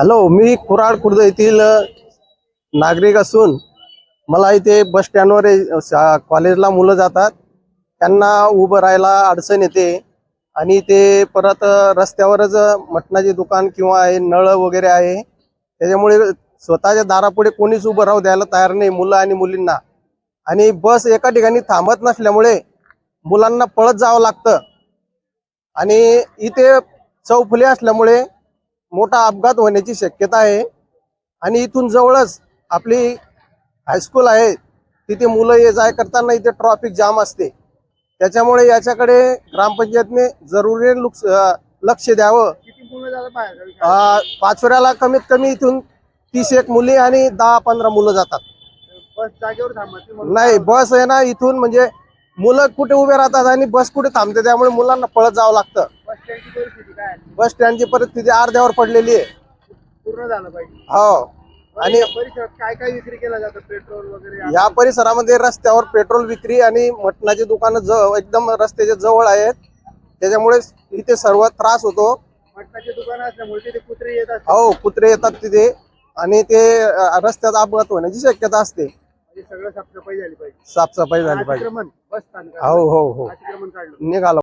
Hello मी कुराड खुर्द येथील नागरिक असून मला इथे बस स्टँडवर शा- कॉलेजला मुलं जातात. त्यांना उभं राहायला अडचण येते आणि ते परत रस्त्यावरच मटणाचे दुकान किंवा हे नळ वगैरे आहे. त्याच्यामुळे स्वतःच्या दारापुढे कोणीच उभं राहू द्यायला तयार नाही मुलं आणि मुलींना. आणि बस एका ठिकाणी थांबत नसल्यामुळे मुलांना पळत जावं लागतं. आणि इथे चौफुले असल्यामुळे मोठा अपघात होण्याची शक्यता आहे. आणि इथून जवळच आपली हायस्कूल आहे. तिथे मुलं ये जाय करताना इथे ट्रॉफिक जाम असते. त्याच्यामुळे याच्याकडे ग्रामपंचायतने जरुरी लक्ष द्यावं. पाचोऱ्याला कमीत कमी इथून तीस एक मुली आणि दहा पंधरा मुलं जातात. बस जागेवर थांबते म्हणून? नाही बस आहे ना इथून म्हणजे मुलं कुठे उभे राहतात आणि बस कुठे थांबते त्यामुळे मुलांना पळत जावं लागतं. स्टँडची परिस्थिती काय आहे? बस स्टँडची परिस्थिती अर्ध्यावर पडलेली आहे. पूर्ण झालं पाहिजे. हो. आणि परिसरात काय काय विक्री केला जातं पेट्रोल वगैरे या परिसरामध्ये रस्त्यावर पेट्रोल विक्री आणि मटणाची दुकानं ज एकदम रस्त्याच्या जवळ आहेत. त्याच्यामुळे इथे सर्व त्रास होतो. मटणाचे दुकान असल्यामुळे तिथे कुत्रे येत असतात. हो कुत्रे येतात तिथे. आणि ते अ, रस्त्यात अपघात होण्याची शक्यता असते. म्हणजे सगळं साफसफाई झाली पाहिजे. साफसफाई झाली पाहिजे. अतिक्रमण बस स्थानक हो हो हो. अतिक्रमण काढलं. निघालं.